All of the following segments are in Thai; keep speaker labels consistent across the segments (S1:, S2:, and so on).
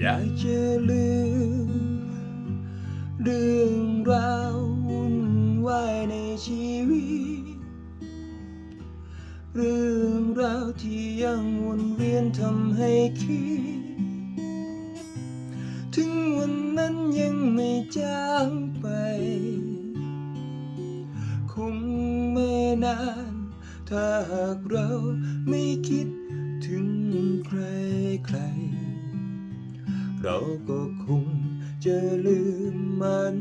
S1: อยากจะลืม เรื่องราววุ่นวายในชีวิต เรื่องราวที่ยังวนเวียนทำให้คิด ถึงวันนั้นยังไม่จางไป คงไม่นาน ถ้าหากเราไม่คิดถึงใครใคร เราก็คงจะลืมมัน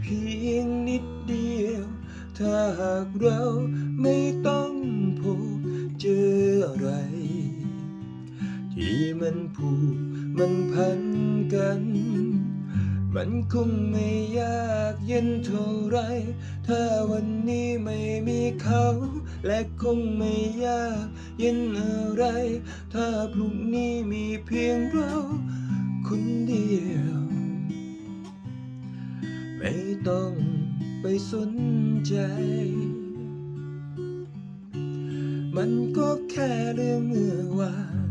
S1: เพียงนิดเดียว ถ้าหากเราไม่ต้องพบเจออะไร ที่มันผูกมันพันกัน มันคงไม่ยากเย็นเท่าไร ถ้าวันนี้ไม่มีเขา และคงไม่ยากเย็นอะไร ถ้าพรุ่งนี้มีเพียงเรา สนใจ มันก็แค่เรื่องเมื่อวาน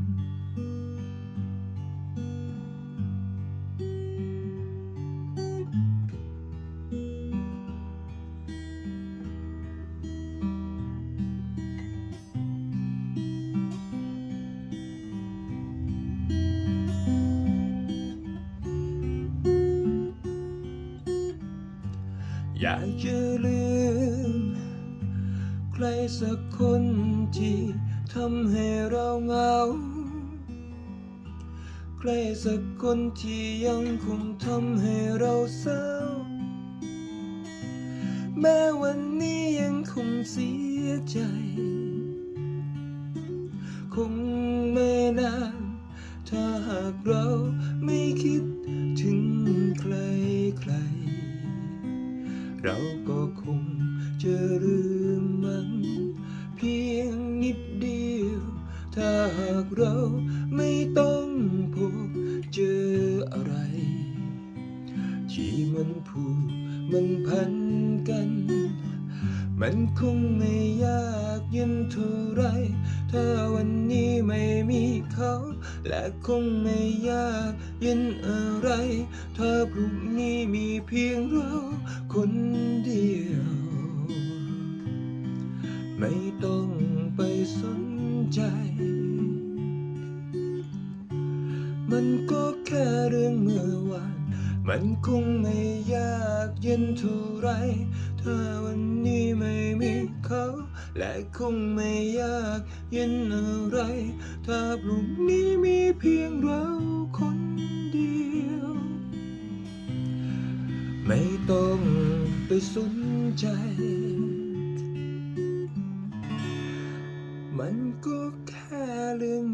S1: อยากจะลืม ใครสักคนที่ทำให้เราเหงา ใครสักคนที่ยังคงทำให้เราเศร้า แม้วันนี้ยังคงเสียใจ คงไม่นานถ้าหากเรา เราก็คงจะลืมมัน เพียงนิดเดียว ถ้าหากเราไม่ต้องพบเจออะไร ที่มันผูกมันพันกัน มันคงไม่ยากเย็นเท่าไร และคงไม่ยากเย็นอะไร ถ้าพรุ่งนี้มีเพียงเราคนเดียว ไม่ต้องไปสนใจ มันก็ มันคงไม่ยากเย็นเท่าไร ถ้าวันนี้ไม่มีเขา และคงไม่ยากเย็นอะไร ถ้าพรุ่งนี้มีเพียงเราคนเดียว ไม่ต้องไปสนใจ มันก็แค่เรื่อง